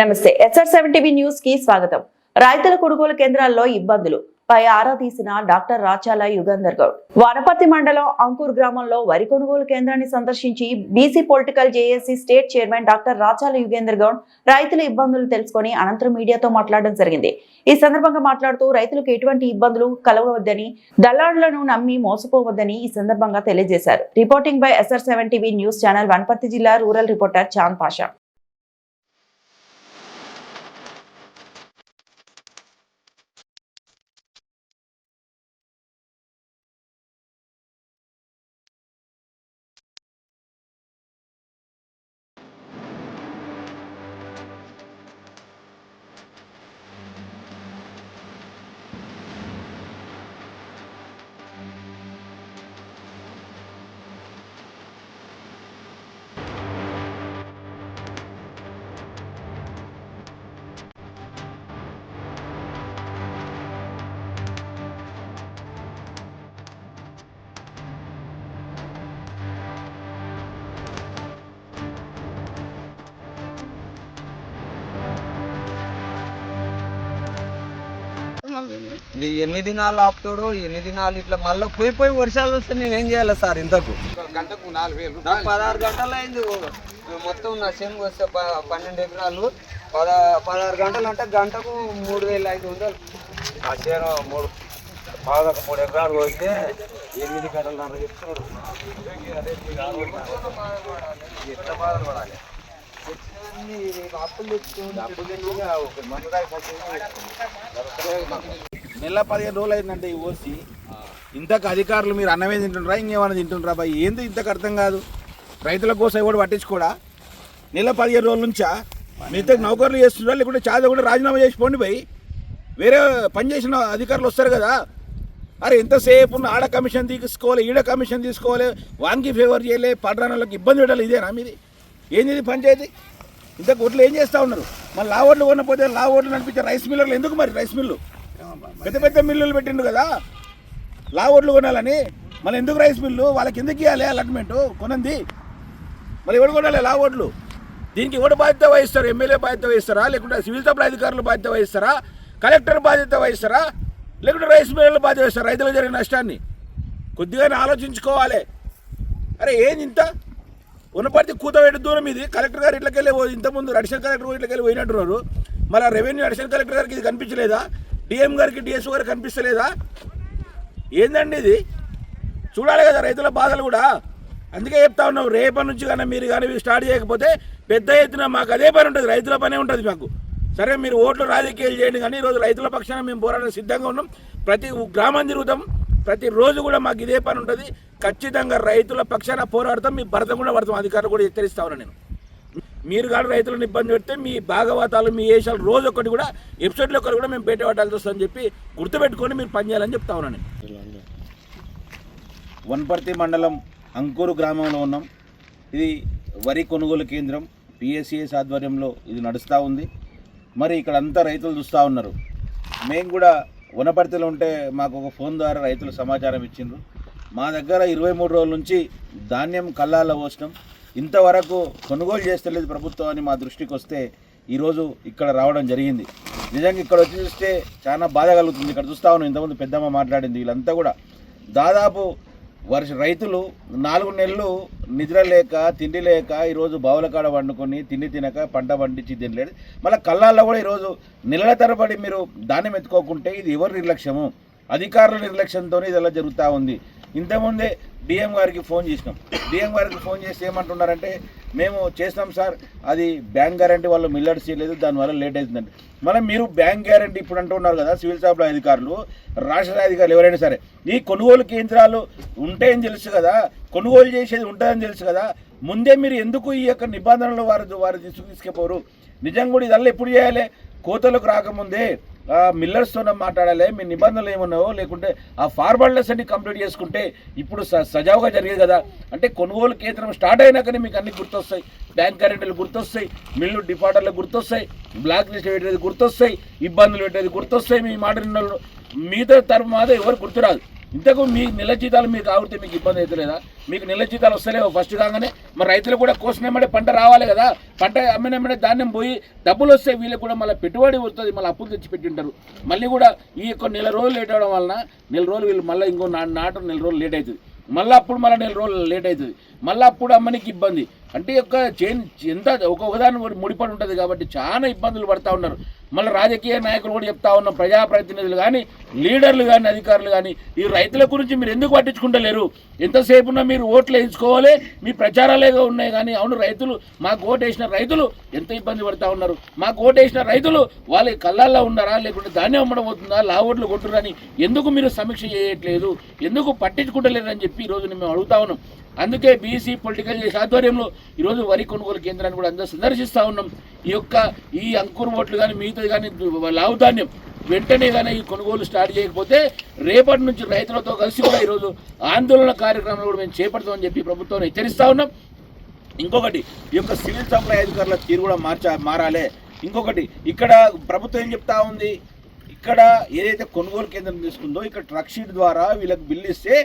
నమస్తే. SR seven TV న్యూస్కి స్వాగతం. రైతుల కొనుగోలు కేంద్రాల్లో ఇబ్బందులు. పై ఆరా తీసిన డాక్టర్ రాచాల యుగంధర్ గౌడ్. వనపర్తి మండలం అంకూర్ గ్రామంలో వరి కొనుగోలు కేంద్రాన్ని సందర్శించి BC political JAC state chairman doctor Rachala Yugender Goud రైతుల ఇబ్బందులు తెలుసుకొని అనంతరం మీడియాతో మాట్లాడడం జరిగింది. ఈ సందర్భంగా మాట్లాడుతూ రైతులకు ఎటువంటి ఇబ్బందులు కలవవద్దని దళారులను నమ్మి మోసపోవద్దని ఈ సందర్భంగా తెలియజేశారు. Reporting by SR seven TV news channel Wanaparthy జిల్లా రూరల్ రిపోర్టర్ చాంద్ పాషా. ఇది ఎన్ని దినాలు ఆపుతాడు ఎన్ని దినాలు ఇట్లా మళ్ళీ పోయి పోయి వర్షాలు వస్తే నేను ఏం చేయాలి సార్ ఇంతకు? గంటకు నాలుగు వేలు పదహారు గంటలు అయింది మొత్తం నా శనగ వస్తే పన్నెండు ఎకరాలు. పద పదహారు గంటలు అంటే గంటకు మూడు వేల ఐదు వందలు. ఆ చేను మూడు పాదొక మూడు ఎకరాలు పోతే ఎనిమిది గంటలు చెప్తున్నారు ఎంత బాధలు పడాలి తెచ్చినవన్నీ అప్పులు తెచ్చుకోండి అప్పుడు తెచ్చి ఒక మందు తాగి పచ్చి నెల పదిహేను రోజులు అయిందంటే ఈ ఓసి. ఇంతకు అధికారులు మీరు అన్నమే తింటుండ్రా ఇంకేమైనా తింటుండ్రా బాయ్? ఏంది ఇంతకు అర్థం కాదు. రైతుల కోసం కూడా పట్టించుకోడా? నెల పదిహేను రోజుల నుంచా? మిగతా నౌకర్లు చేస్తున్నారు లేకుంటే చాద కూడా రాజీనామా చేసి పోండి పోయి వేరే పని చేసిన అధికారులు వస్తారు కదా. అరే ఎంతసేపు ఉన్న ఆడ కమిషన్ తీసుకోవాలి ఈడ కమిషన్ తీసుకోవాలి వానికి ఫేవర్ చేయలే పడ్రానాలకు ఇబ్బంది పెట్టాలి ఇదేనా మీది. ఏంది ఇది పంచాయతీ? ఇంత కోట్లు ఏం చేస్తూ ఉన్నారు? మళ్ళీ లా ఓట్లు కొనకపోతే లా ఓట్లు నడిపించే రైస్ మిల్లర్లు ఎందుకు మరి రైస్ మిల్లు? పెద్ద పెద్ద మిల్లులు పెట్టిండు కదా. లా కొనాలని. మళ్ళీ ఎందుకు రైస్ మిల్లు? వాళ్ళకి ఎందుకు ఇవ్వాలి అలాట్మెంట్? కొనంది. మళ్ళీ ఎవడు కొనాలి లా దీనికి ఎవడు బాధ్యత వహిస్తారు? ఎమ్మెల్యే బాధ్యత వహిస్తారా? లేకుంటే సివిల్ సప్లై అధికారులు బాధ్యత వహిస్తారా? కలెక్టర్ బాధ్యత వహిస్తారా? లేకుంటే రైస్ మిల్లులు బాధ్యత వహిస్తారా? రైతులకు జరిగిన నష్టాన్ని? కొద్దిగానే ఆలోచించుకోవాలి. అరే ఏంది ఇంత? ఉన్నపడితే కూతవేట దూరం ఇది. కలెక్టర్ గారు ఇట్లకెళ్ళి ఇంతకుముందు అడిషనల్ కలెక్టర్ ఇట్లకెళ్ళి పోయినట్టున్నారు. మళ్ళీ రెవెన్యూ అడిషనల్ కలెక్టర్ గారికి ఇది కనిపించలేదా? డిఎం గారికి డిఎస్ఓ గారికి కనిపిస్తలేదా? ఏందండి ఇది? చూడాలి కదా రైతుల బాధలు కూడా. అందుకే చెప్తా ఉన్నాం రేపటి నుంచి కానీ మీరు కానీ స్టార్ట్ చేయకపోతే పెద్ద ఎత్తున మాకు అదే పని ఉంటుంది రైతుల పనే ఉంటుంది మాకు. సరే మీరు ఓట్లు రాజకీయాలు చేయండి కానీ ఈరోజు రైతుల పక్షాన మేము పోరాటం సిద్ధంగా ఉన్నాం. ప్రతి గ్రామం తిరుగుతాం ప్రతిరోజు కూడా మాకు ఇదే పని ఉంటుంది. ఖచ్చితంగా రైతుల పక్షాన పోరాడతాం మీ భర్త కూడా పడతాం అధికారులు కూడా హెచ్చరిస్తా ఉన్నా నేను. మీరు కానీ రైతులను ఇబ్బంది పెడితే మీ భాగవతాలు మీ ఏషాలు రోజు ఒకటి కూడా ఎపిసోడ్లో ఒకటి కూడా మేము పేట పట్టాల్సి వస్తుందని చెప్పి గుర్తుపెట్టుకొని మీరు పనిచేయాలని చెప్తా ఉన్నాను వనపర్తి మండలం అంకూరు గ్రామంలో ఉన్నాం. ఇది వరి కొనుగోలు కేంద్రం. పిఎస్సిఎస్ ఆధ్వర్యంలో ఇది నడుస్తూ ఉంది. మరి ఇక్కడ అంతా రైతులు చూస్తూ ఉన్నారు. మేము కూడా వనపర్తిలో ఉంటే మాకు ఒక ఫోన్ ద్వారా రైతులు సమాచారం ఇచ్చిండ్రు. మా దగ్గర ఇరవై మూడు రోజుల నుంచి ధాన్యం కల్లాల పోసినాం. ఇంతవరకు కొనుగోలు చేస్తలేదు ప్రభుత్వం అని మా దృష్టికి వస్తే ఈరోజు ఇక్కడ రావడం జరిగింది. నిజంగా ఇక్కడ వచ్చి చూస్తే చాలా బాధ కలుగుతుంది. ఇక్కడ చూస్తా ఉన్నాం ఇంతకుముందు పెద్దమ్మ మాట్లాడింది వీళ్ళంతా కూడా. దాదాపు వర్ష రైతులు నాలుగు నెలలు నిద్ర లేక తిండి లేక ఈరోజు బావుల కాడ వండుకొని తిండి తినక పంట పండించి తినలేదు. మళ్ళీ కళ్ళాల్లో కూడా ఈరోజు నెలల తరబడి మీరు ధాన్యం ఎత్తుకోకుంటే ఇది ఎవరి నిర్లక్ష్యము? అధికారుల నిర్లక్ష్యంతో ఇది అలా జరుగుతూ ఉంది. ఇంతకుముందే డిఎం గారికి ఫోన్ చేసినాం. డిఎం గారికి ఫోన్ చేసి ఏమంటున్నారంటే మేము చేస్తాం సార్ అది బ్యాంక్ గ్యారంటీ వాళ్ళు మిల్లర్స్ చేయలేదు దానివల్ల లేట్ అవుతుందండి. మనం మీరు బ్యాంక్ గ్యారంటీ ఇప్పుడు అంటున్నారు కదా సివిల్ సప్లై అధికారులు రాష్ట్ర అధికారులు ఎవరైనా సరే ఈ కొనుగోలు కేంద్రాలు ఉంటాయని తెలుసు కదా కొనుగోలు చేసేది ఉంటుందని తెలుసు కదా ముందే మీరు ఎందుకు ఈ యొక్క నిబంధనలు వారు వారు తీసుకు తీసుకుపోరు? నిజంగా కూడా ఇదల్లా ఎప్పుడు చేయాలి? కోతలకు రాకముందే మిల్లర్స్తోనే మిల్లర్స్తో మాట్లాడాలి. మీ నిబంధనలు ఏమన్నావో లేకుంటే ఆ ఫార్మాలిటీస్ అన్ని కంప్లీట్ చేసుకుంటే ఇప్పుడు స సజావుగా జరిగేది కదా. అంటే కొనుగోలు కేంద్రం స్టార్ట్ అయినాకనే మీకు అన్ని గుర్తొస్తాయి. బ్యాంక్ కరెంటులు గుర్తొస్తాయి. మిల్లు డిఫాల్టర్లు గుర్తొస్తాయి. బ్లాక్ లిస్ట్ పెట్టేది గుర్తొస్తాయి. ఇబ్బందులు పెట్టేది గుర్తొస్తాయి. మీ మాట మీతో తరపు మాత్రం ఎవరు గుర్తురాదు ఇంతకు మీ నెల జీతాలు మీకు ఆవిడితే మీకు ఇబ్బంది అవుతలేదా? మీకు నెల జీతాలు వస్తలేవు ఫస్ట్ కాగానే మరి రైతులు కూడా కోసినమ్మడే పంట రావాలి కదా. పంట అమ్మినమ్మడే ధాన్యం పోయి డబ్బులు వస్తే వీళ్ళకి కూడా మళ్ళీ పెట్టుబడి వస్తుంది మళ్ళీ అప్పులు తెచ్చి పెట్టింటారు. మళ్ళీ కూడా ఈ యొక్క నెల రోజులు లేట్ అవడం వలన నెల రోజులు వీళ్ళు మళ్ళీ ఇంకో నా నాటు నెల రోజులు లేట్ అవుతుంది. మళ్ళీ అప్పుడు మళ్ళీ నెల రోజులు లేట్ అవుతుంది. మళ్ళీ అప్పుడు అమ్మనికి ఇబ్బంది. అంటే యొక్క చేంజ్ ఎంత ఒక్కొక్కదాన్ని ముడిపడి ఉంటుంది కాబట్టి చాలా ఇబ్బందులు పడతా ఉన్నారు. మళ్ళీ రాజకీయ నాయకులు కూడా చెప్తా ఉన్నాం ప్రజాప్రతినిధులు కానీ లీడర్లు కానీ అధికారులు కానీ ఈ రైతుల గురించి మీరు ఎందుకు పట్టించుకుంటలేరు? ఎంతసేపు ఉన్నా మీరు ఓట్లు వేయించుకోవాలి మీ ప్రచారాలేగా ఉన్నాయి కానీ అవును రైతులు మాకు ఓటు వేసిన రైతులు ఎంత ఇబ్బంది పడుతూ ఉన్నారు? మాకు ఓటు వేసిన రైతులు వాళ్ళ కళ్ళల్లో ఉన్నారా? లేకుంటే ధాన్యం అమ్మడం అవుతుందా? లావోట్లు కొట్టురని ఎందుకు మీరు సమీక్ష చేయట్లేదు? ఎందుకు పట్టించుకుంటలేరు అని చెప్పి ఈరోజు మేము అడుగుతా ఉన్నాం. అందుకే బీసీ పొలిటికల్ చేసే ఆధ్వర్యంలో ఈరోజు వరి కొనుగోలు కేంద్రాన్ని కూడా అందరూ సందర్శిస్తూ ఉన్నాం. ఈ యొక్క ఈ అంకుర్ ఓట్లు కానీ మిగతాది కానీ లావుధాన్యం వెంటనే కానీ ఈ కొనుగోలు స్టార్ట్ చేయకపోతే రేపటి నుంచి రైతులతో కలిసి కూడా ఈరోజు ఆందోళన కార్యక్రమాలు కూడా మేము చేపడతామని చెప్పి ప్రభుత్వం హెచ్చరిస్తూ ఉన్నాం. ఇంకొకటి ఈ యొక్క సివిల్ సప్లై అధికారుల తీరు కూడా మార్చా మారాలే. ఇంకొకటి ఇక్కడ ప్రభుత్వం ఏం చెప్తా ఉంది? ఇక్కడ ఏదైతే కొనుగోలు కేంద్రం తీసుకుందో ఇక్కడ ట్రక్ షీట్ ద్వారా వీళ్ళకి బిల్లు ఇస్తే